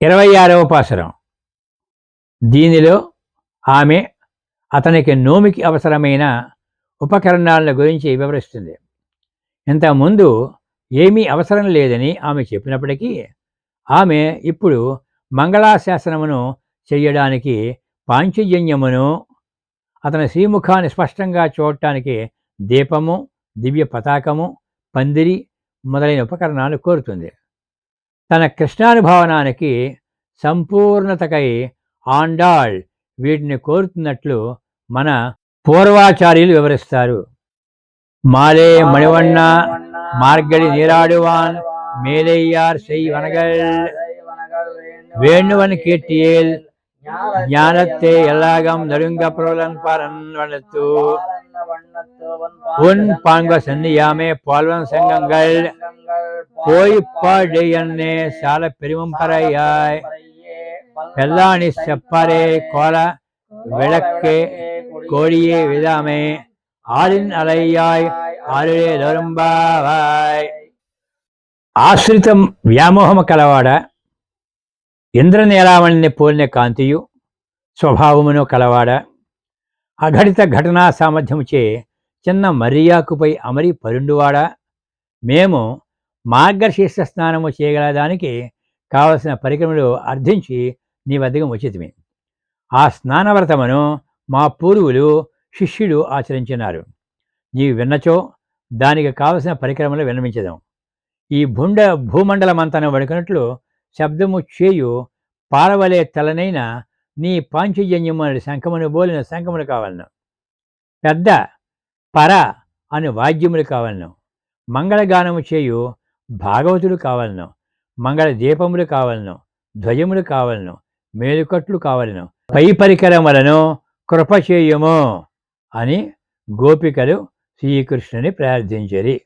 ఇరవై ఆరవ పాసరం దీనిలో ఆమె అతనికి నోమికి అవసరమైన ఉపకరణాల గురించి వివరిస్తుంది. ఇంతకుముందు ఏమీ అవసరం లేదని ఆమె చెప్పినప్పటికీ ఆమె ఇప్పుడు మంగళాశాసనమును చేయడానికి పాంచజన్యమును అతని శ్రీముఖాన్ని స్పష్టంగా చూడటానికి దీపము దివ్య పతాకము పందిరి మొదలైన ఉపకరణాలు కోరుతుంది. తన కృష్ణానుభవనానికి సంపూర్ణతకై ఆండాళ్ వీటిని కోరుతున్నట్లు మన పూర్వాచార్యులు వివరిస్తారు. మాలే మణివన్న మార్గడి నీరాడువాన్ మేలయ్యార్ மேலேயார் செய்வனகள் వేణువన్ கேட்டியேல் జ్ఞానత్తే ఎలాగం నడుంగ ప్రోలన్ పరన్ வளர்த்து உன் பாங்க சன்னியாமே பால்வன் சங்கங்கள் போய்ப்பாடு என்னே சால பெருமம் பறையாய் எல்லாணி செப்பரே கோல விளக்கே கோடியே விதாமே ஆளின் அலையாய் ఆరుడే దొరంబావాయ్ ఆశ్రితం వ్యామోహము కలవాడ ఇంద్రనీలామణిని పోలిన కాంతియు స్వభావమును కలవాడ అఘటిత ఘటనా సామర్థ్యముచే చిన్న మరియాకుపై అమరి పరుండువాడా? మేము మార్గశీర్ష స్నానము చేయగలదానికి కావలసిన పరికరములు అర్థించి నీ వద్దకు ఉచితమే ఆ స్నానవ్రతమును మా పూర్వులు శిష్యుడు ఆచరించినారు. నీవు విన్నచో దానికి కావలసిన పరికరములు విన్నమించదాం ఈ భూండ భూమండలమంతను వడుకున్నట్లు శబ్దము చేయు పారవలే తలనైన నీ పాంచజన్యము అని శంఖమును బోలిన శంఖములు కావాలను. పెద్ద పర అని వాద్యములు కావాలను. మంగళగానము చేయు భాగవతులు కావాలను. మంగళ దీపములు కావాలను. ధ్వజములు కావాలను. మేలుకట్లు కావాలను. పై పరికరములను కృప చేయము అని గోపికలు శ్రీకృష్ణుని ప్రార్థించరి.